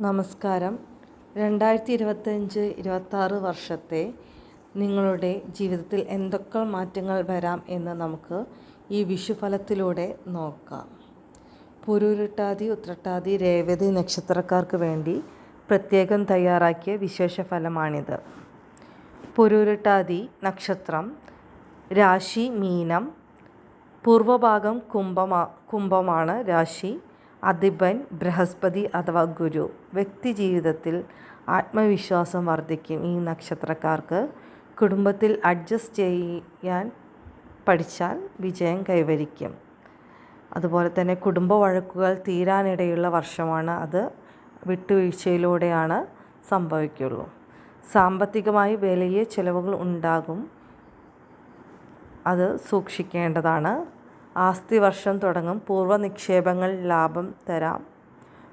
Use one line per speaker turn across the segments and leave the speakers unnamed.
നമസ്കാരം. രണ്ടായിരത്തി ഇരുപത്തഞ്ച് ഇരുപത്താറ് വർഷത്തെ നിങ്ങളുടെ ജീവിതത്തിൽ എന്തൊക്കെ മാറ്റങ്ങൾ വരാം എന്ന് നമുക്ക് ഈ വിഷുഫലത്തിലൂടെ നോക്കാം. പുരുരുട്ടാതി ഉത്രട്ടാതി രേവതി നക്ഷത്രക്കാർക്ക് വേണ്ടി പ്രത്യേകം തയ്യാറാക്കിയ വിശേഷ ഫലമാണിത് പുരുരുട്ടാതി നക്ഷത്രം രാശി മീനം പൂർവഭാഗം കുംഭമാ കുംഭമാണ് രാശി അധിപൻ ബൃഹസ്പതി അഥവാ ഗുരു. വ്യക്തി ജീവിതത്തിൽ ആത്മവിശ്വാസം വർദ്ധിക്കും ഈ നക്ഷത്രക്കാർക്ക്. കുടുംബത്തിൽ അഡ്ജസ്റ്റ് ചെയ്യാൻ പഠിച്ചാൽ വിജയം കൈവരിക്കും. അതുപോലെ തന്നെ കുടുംബ വഴക്കുകൾ തീരാനിടയുള്ള വർഷമാണ് അത്. വിട്ടുവീഴ്ചയിലൂടെയാണ് സംഭവിക്കുള്ളൂ. സാമ്പത്തികമായി വലിയ ചിലവുകൾ ഉണ്ടാകും. അത് സൂക്ഷിക്കേണ്ടതാണ്. ആസ്തി വർഷം തുടങ്ങും. പൂർവ നിക്ഷേപങ്ങൾ ലാഭം തരാം.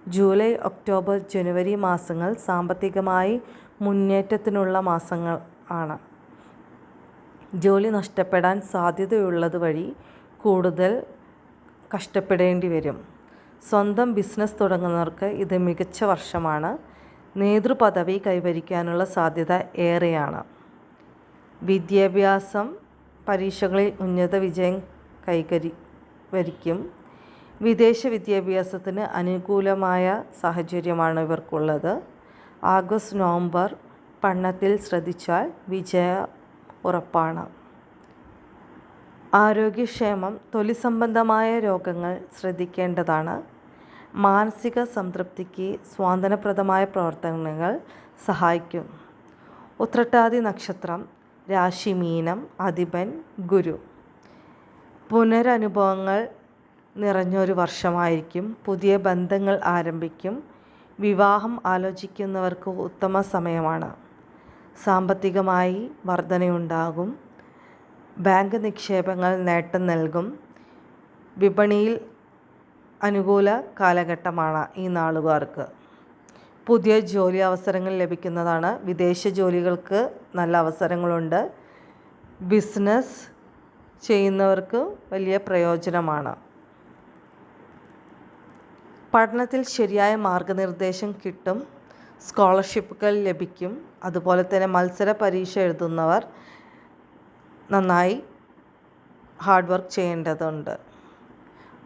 ജൂലൈ ഒക്ടോബർ ജനുവരി മാസങ്ങൾ സാമ്പത്തികമായി മുന്നേറ്റത്തിനുള്ള മാസങ്ങൾ ആണ്. ജോലി നഷ്ടപ്പെടാൻ സാധ്യതയുള്ളത് വഴി കൂടുതൽ കഷ്ടപ്പെടേണ്ടി വരും. സ്വന്തം ബിസിനസ് തുടങ്ങുന്നവർക്ക് ഇത് മികച്ച വർഷമാണ്. നേതൃപദവി കൈവരിക്കാനുള്ള സാധ്യത ഏറെയാണ്. വിദ്യാഭ്യാസം പരീക്ഷകളിൽ ഉന്നത വിജയം കൈകരി വരിക്കും. വിദേശ വിദ്യാഭ്യാസത്തിന് അനുകൂലമായ സാഹചര്യമാണ് ഇവർക്കുള്ളത്. ആഗസ്റ്റ് നവംബർ പഠനത്തിൽ ശ്രദ്ധിച്ചാൽ വിജയ ഉറപ്പാണ്. ആരോഗ്യക്ഷേമം തൊലി സംബന്ധമായ രോഗങ്ങൾ ശ്രദ്ധിക്കേണ്ടതാണ്. മാനസിക സംതൃപ്തിക്ക് സ്വാന്തനപ്രദമായ പ്രവർത്തനങ്ങൾ സഹായിക്കും. ഉത്രട്ടാതി നക്ഷത്രം രാശി മീനം അധിപൻ ഗുരു. പുനരനുഭവങ്ങൾ നിറഞ്ഞൊരു വർഷമായിരിക്കും. പുതിയ ബന്ധങ്ങൾ ആരംഭിക്കും. വിവാഹം ആലോചിക്കുന്നവർക്ക് ഉത്തമ സമയമാണ്. സാമ്പത്തികമായി വർധനയുണ്ടാകും. ബാങ്ക് നിക്ഷേപങ്ങൾ നേട്ടം നൽകും. വിപണിയിൽ അനുകൂല കാലഘട്ടമാണ് ഈ നാളുകാർക്ക്. പുതിയ ജോലി അവസരങ്ങൾ ലഭിക്കുന്നതാണ്. വിദേശ ജോലികൾക്ക് നല്ല അവസരങ്ങളുണ്ട്. ബിസിനസ് ചെയ്യുന്നവർക്ക് വലിയ പ്രയോജനമാണ്. പഠനത്തിൽ ശരിയായ മാർഗനിർദ്ദേശം കിട്ടും സ്കോളർഷിപ്പുകൾ ലഭിക്കും. അതുപോലെ തന്നെ മത്സര പരീക്ഷ എഴുതുന്നവർ നന്നായി ഹാർഡ് വർക്ക് ചെയ്യേണ്ടതുണ്ട്.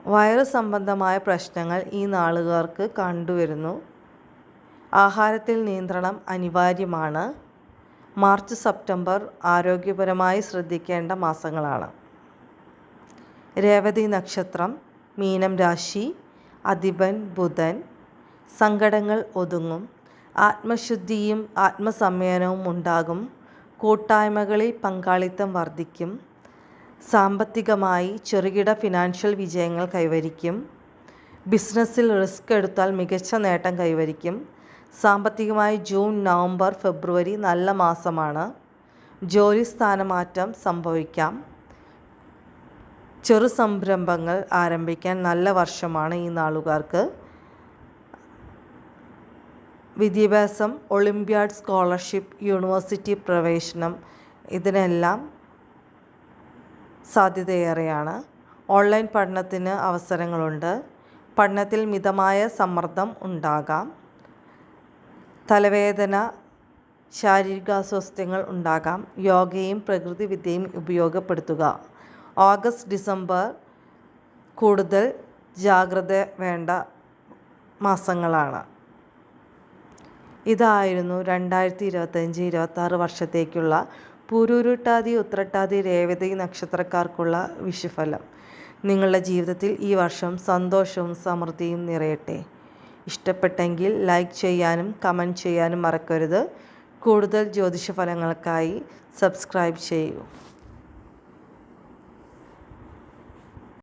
വയറ് സംബന്ധമായ പ്രശ്നങ്ങൾ ഈ നാളുകാർക്ക് കണ്ടുവരുന്നു. ആഹാരത്തിൽ നിയന്ത്രണം അനിവാര്യമാണ്. മാർച്ച് സെപ്റ്റംബർ ആരോഗ്യപരമായി ശ്രദ്ധിക്കേണ്ട മാസങ്ങളാണ്. രേവതി നക്ഷത്രം മീനം രാശി അധിപൻ ബുധൻ. സങ്കടങ്ങൾ ഒതുങ്ങും. ആത്മശുദ്ധിയും ആത്മസംയനവും ഉണ്ടാകും. കൂട്ടായ്മകളിൽ പങ്കാളിത്തം വർദ്ധിക്കും. സാമ്പത്തികമായി ചെറുകിട ഫിനാൻഷ്യൽ വിജയങ്ങൾ കൈവരിക്കും. ബിസിനസ്സിൽ റിസ്ക് എടുത്താൽ മികച്ച നേട്ടം കൈവരിക്കും. സാമ്പത്തികമായി ജൂൺ നവംബർ ഫെബ്രുവരി നല്ല മാസമാണ്. ജോലി സ്ഥാനമാറ്റം സംഭവിക്കാം. ചെറു സംരംഭങ്ങൾ ആരംഭിക്കാൻ നല്ല വർഷമാണ് ഈ നാളുകാർക്ക്. വിദ്യാഭ്യാസം ഒളിമ്പ്യാഡ് സ്കോളർഷിപ്പ് യൂണിവേഴ്സിറ്റി പ്രവേശനം ഇതിനെല്ലാം സാധ്യതയേറെയാണ്. ഓൺലൈൻ പഠനത്തിന് അവസരങ്ങളുണ്ട്. പഠനത്തിൽ മിതമായ സമ്മർദ്ദം ഉണ്ടാകാം. തലവേദന ശാരീരിക ശാരീരികാസ്വാസ്ഥ്യങ്ങൾ ഉണ്ടാകാം. യോഗയും പ്രകൃതിവിദ്യയും ഉപയോഗപ്പെടുത്തുക. ഓഗസ്റ്റ് ഡിസംബർ കൂടുതൽ ജാഗ്രത വേണ്ട മാസങ്ങളാണ്. ഇതായിരുന്നു രണ്ടായിരത്തി ഇരുപത്തഞ്ച് ഇരുപത്താറ് വർഷത്തേക്കുള്ള പൂരൂരുട്ടാതി ഉത്രട്ടാതി രേവതി നക്ഷത്രക്കാർക്കുള്ള വിഷുഫലം. നിങ്ങളുടെ ജീവിതത്തിൽ ഈ വർഷം സന്തോഷവും സമൃദ്ധിയും നിറയട്ടെ. ഇഷ്ടപ്പെട്ടെങ്കിൽ ലൈക്ക് ചെയ്യാനും കമന്റ് ചെയ്യാനും മറക്കരുത്. കൂടുതൽ ജ്യോതിഷ ഫലങ്ങൾക്കായി സബ്സ്ക്രൈബ് ചെയ്യൂ.